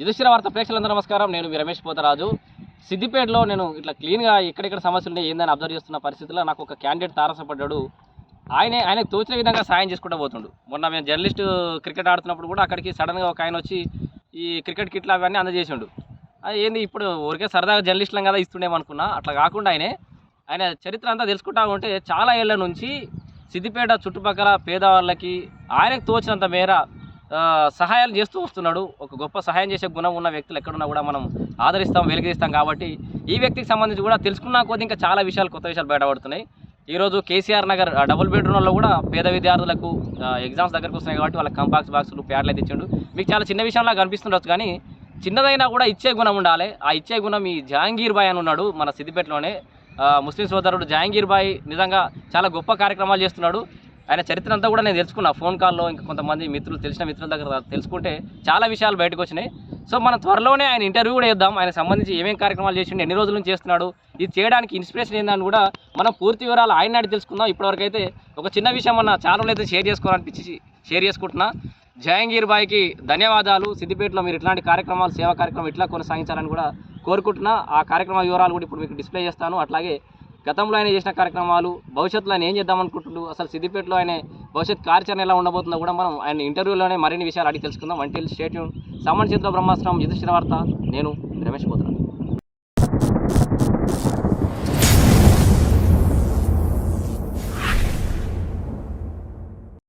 యుధిష్ఠిర వార్త ప్రేక్షకులందరూ నమస్కారం. నేను మీ రమేష్ పోతరాజు. సిద్దిపేటలో నేను ఇట్లా క్లీన్గా ఎక్కడెక్కడ సమస్యలు ఉన్నాయి ఏందని అబ్జర్వ్ చేస్తున్న పరిస్థితిలో నాకు ఒక క్యాండిడేట్ తారసపడ్డాడు. ఆయనే ఆయనకు తోచిన విధంగా సాయం చేసుకుంటూ పోతుండు. మొన్న మేము జర్నలిస్ట్ క్రికెట్ ఆడుతున్నప్పుడు కూడా అక్కడికి సడన్గా ఒక ఆయన వచ్చి ఈ క్రికెట్ కిట్లు అవన్నీ అందజేసిండు. అది ఏంది ఇప్పుడు ఊరికే సరదాగా జర్నలిస్టులం కదా ఇస్తుండేమనుకున్నా అట్లా కాకుండా ఆయనే ఆయన చరిత్ర అంతా తెలుసుకుంటా ఉంటే చాలా ఏళ్ళ నుంచి సిద్దిపేట చుట్టుపక్కల పేదవాళ్ళకి ఆయనకు తోచినంత మేర సహాయాలు చేస్తూ వస్తున్నాడు. ఒక గొప్ప సహాయం చేసే గుణం ఉన్న వ్యక్తులు ఎక్కడున్నా కూడా మనం ఆదరిస్తాం వెలిగిస్తాం కాబట్టి ఈ వ్యక్తికి సంబంధించి కూడా తెలుసుకున్నా కొద్ది ఇంకా చాలా విషయాలు కొత్త విషయాలు బయటపడుతున్నాయి. ఈరోజు కేసీఆర్ నగర్ డబుల్ బెడ్రూమ్లో కూడా పేద విద్యార్థులకు ఎగ్జామ్స్ దగ్గరకు వస్తున్నాయి కాబట్టి వాళ్ళకి కంపాక్స్ బాక్సులు ప్యాడ్లు అయితే ఇచ్చిండు. మీకు చాలా చిన్న విషయంలా కనిపిస్తుండొచ్చు కానీ చిన్నదైనా కూడా ఇచ్చే గుణం ఉండాలి. ఆ ఇచ్చే గుణం ఈ జహాంగీర్ బాయ్ అని ఉన్నాడు మన సిద్దిపేటలోనే. ముస్లిం సోదరుడు జహాంగీర్ బాయ్ నిజంగా చాలా గొప్ప కార్యక్రమాలు చేస్తున్నాడు. ఆయన చరిత్ర అంతా కూడా నేను తెలుసుకున్నా. ఫోన్ కాల్లో ఇంకా కొంతమంది మిత్రులు తెలిసిన మిత్రుల దగ్గర తెలుసుకుంటే చాలా విషయాలు బయటకు వచ్చినాయి. సో మనం త్వరలోనే ఆయన ఇంటర్వ్యూ కూడా చేద్దాం. ఆయన సంబంధించి ఏమేం కార్యక్రమాలు చేసిండు ఎన్ని రోజుల నుంచి చేస్తున్నాడు ఇది చేయడానికి ఇన్స్పిరేషన్ ఏందని కూడా మనం పూర్తి వివరాలు ఆయన నాటి తెలుసుకుందాం. ఇప్పటివరకు అయితే ఒక చిన్న విషయం అన్న ఛానల్ అయితే షేర్ చేసుకోవాలనిపించి షేర్ చేసుకుంటున్నా. జహంగీర్ బాయ్కి ధన్యవాదాలు. సిద్దిపేటలో మీరు ఇట్లాంటి కార్యక్రమాలు సేవా కార్యక్రమం ఇట్లా కొనసాగించాలని కూడా కోరుకుంటున్నా. ఆ కార్యక్రమ వివరాలు కూడా ఇప్పుడు మీకు డిస్ప్లే చేస్తాను. అట్లాగే గతంలో ఆయన చేసిన కార్యక్రమాలు భవిష్యత్తులో ఆయన ఏం చేద్దాం అసలు సిద్దిపేటలో ఆయన భవిష్యత్ కార్యాచరణ ఎలా ఉండబోతుందో కూడా మనం ఆయన ఇంటర్వ్యూలోనే మరిన్ని విషయాలు అడిగి తెలుసుకుందాం. వంటి స్టేట్యూన్ సామాన్య చేతిలో బ్రహ్మాస్త్రం యుధిష్ఠిర వార్త నేను రమేష్ పోతున్నాను